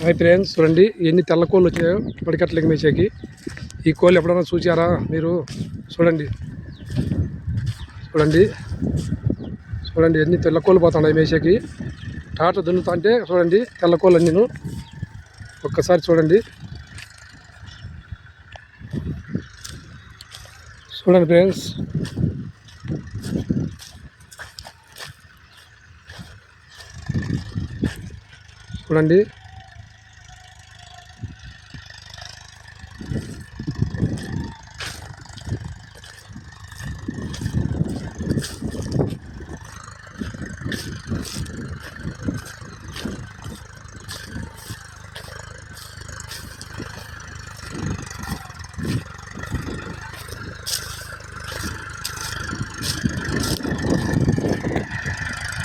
Hi friends చూడండి ఎన్ని తెల్ల కోళ్ళు వచ్చాయో పడికట్లకి మేసేకి ఈ కోళ్ళు ఎప్పుడైనా చూసారా మీరు? చూడండి. చూడండి. చూడండి ఎన్ని తెల్ల కోళ్ళు పోతున్నాయి మేసేకి టాట దున్నుతా అంటే చూడండి తెల్ల కోళ్ళు నేను ఒక్కసారి చూడండి. చూడండి ఫ్రెండ్స్. చూడండి.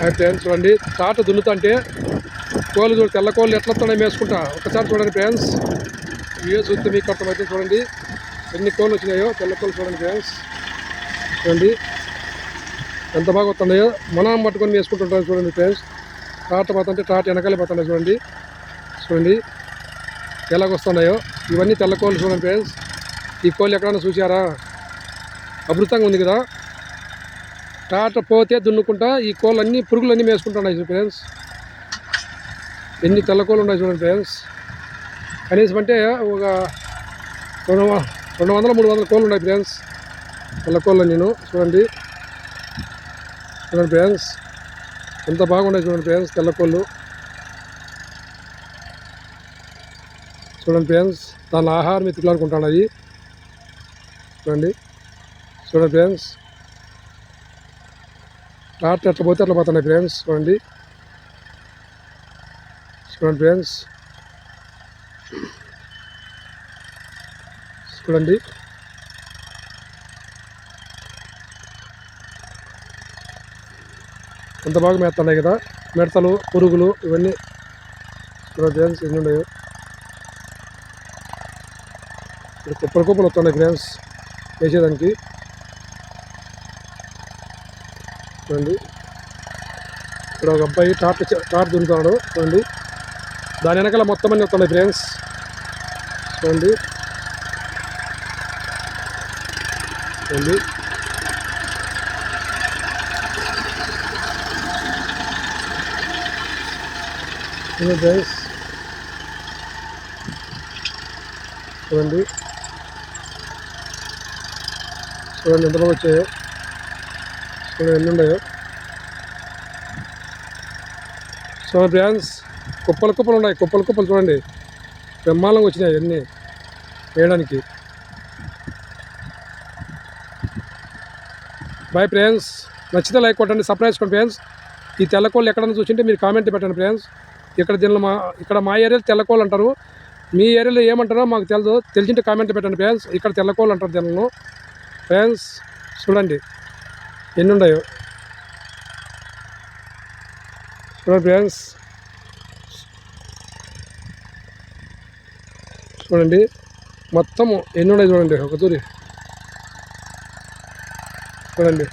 అయితే ఫ్రెండ్స్ చూడండి తాట దున్నుతుంటే కోళ్ళు చూడు తెల్ల కోళ్ళు ఎట్లా వస్తున్నాయి మేసుకుంటా. ఒకసారి చూడండి ఫ్రెండ్స్. వీడియో చూస్తే మీకు అర్థమైతే చూడండి. ఎన్ని కోళ్ళు వచ్చినాయో తెల్ల కోళ్ళు చూడండి ఫ్రెండ్స్. చూడండి. ఎంత బాగా వస్తున్నాయో. మనం పట్టుకొని వేసుకుంటుంటాం చూడండి ఫ్రెండ్స్. టాట పోతుంటే టాట వెనకాలే పోతున్నాయి చూడండి. చూడండి. ఎలాగొస్తున్నాయో ఇవన్నీ తెల్ల కోళ్ళు చూడండి ఫ్రెండ్స్. ఈ కోళ్ళు ఎక్కడైనా చూసారా అమృతంగా ఉంది కదా. టాట పోతే దున్నుకుంటా. ఈ కోళ్ళన్నీ పురుగులన్నీ మేసుకుంటున్నాయి వేసుకుంటున్నాయి ఫ్రెండ్స్. ఎన్ని తెల్ల కోళ్ళు ఉన్నాయి చూడండి ఫ్రెండ్స్. కనీసం అంటే ఒక రెండు రెండు వందల మూడు వందల కోళ్ళు ఉన్నాయి ఫ్రెండ్స్. తెల్ల కోళ్ళు నేను చూడండి. చూడండి ఫ్రెండ్స్. ఎంత బాగున్నాయి చూడండి ఫ్రెండ్స్ తెల్ల కోళ్ళు చూడండి ఫ్రెండ్స్ దాని ఆహారం ఎత్తులాడుకుంటున్నాయి చూడండి. చూడండి ఫ్రెండ్స్. రాత్రి ఎట్లా పోతే అట్లా పోతున్నాయి ఫ్రెండ్స్ చూడండి. చూడండి ఫ్రెండ్స్. చూడండి. ఎంత బాగా మేస్తున్నాయి కదా. మిడతలు పురుగులు ఇవన్నీ. చూడండి ఫ్రెండ్స్ ఎన్ని ఉన్నాయో. ఇక్కడ కుప్పలు కుప్పలు వస్తున్నాయి ఫ్రెండ్స్ వేసేదానికి. చూడండి. ఇక్కడ ఒక అబ్బాయి టాప్ టాప్ దున్నుతున్నాడు. చూడండి. దాని వెనకాల మొత్తం అన్ని వస్తున్నాయి ఫ్రెండ్స్ చూడండి. చూడండి. చూడండి ఫ్రెండ్స్ చూడండి. చూడండి ఎంత బాగా వచ్చాయో. చూడండి ఎన్ని ఉన్నాయో. సో ఫ్రెండ్స్ కుప్పలు కుప్పలు ఉన్నాయి కుప్పలు కుప్పలు చూడండి. బ్రహ్మాండంగా వచ్చినాయి అన్నీ వేయడానికి. బాయ్ ఫ్రెండ్స్ నచ్చితే లైక్ కొట్టండి సబ్స్క్రైబ్ చేసుకోండి ఫ్రెండ్స్ ఈ తెల్లకోళ్ళు ఎక్కడన్నా చూసింటే మీరు కామెంట్ పెట్టండి ఫ్రెండ్స్ ఇక్కడ దీనిలో మా ఇక్కడ మా ఏరియాలో తెల్లకోళ్ళు అంటారు. మీ ఏరియాలో ఏమంటారో మాకు తెలియదు తెలిసింటే కామెంట్ పెట్టండి ఫ్రెండ్స్ ఇక్కడ తెల్లకోళ్ళు అంటారు దీనిలో. ఫ్రెండ్స్ చూడండి. ఎన్ని ఉన్నాయో. చూడండి ఫ్రెండ్స్ చూడండి. మొత్తము ఎన్ని ఉన్నాయి చూడండి ఒక తూరి చూడండి.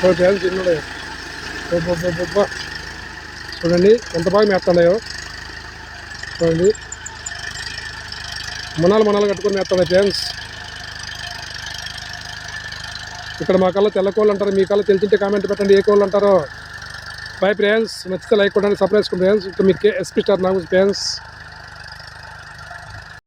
చూడండి ఫ్రెండ్స్ ఎన్ని చూడండి ఎంత బాగా మేస్తున్నాయో చూడండి. మనాలు మనాలు కట్టుకొని మేస్తున్నాయి ఫ్యాన్స్ ఇక్కడ మా కల్లా తెల్ల కోళ్ళు అంటారు మీ కల్లా తెలిసింటే కామెంట్ పెట్టండి ఏ కోళ్ళు అంటారో. బాయ్ ఫ్రెండ్స్ నచ్చితే లైక్ కొట్టండి సబ్స్క్రైబ్ చేసుకోండి ఫ్రెండ్స్ ఇక్కడ మీకు ఎస్పీ స్టార్ నాకు ఫ్రెండ్స్.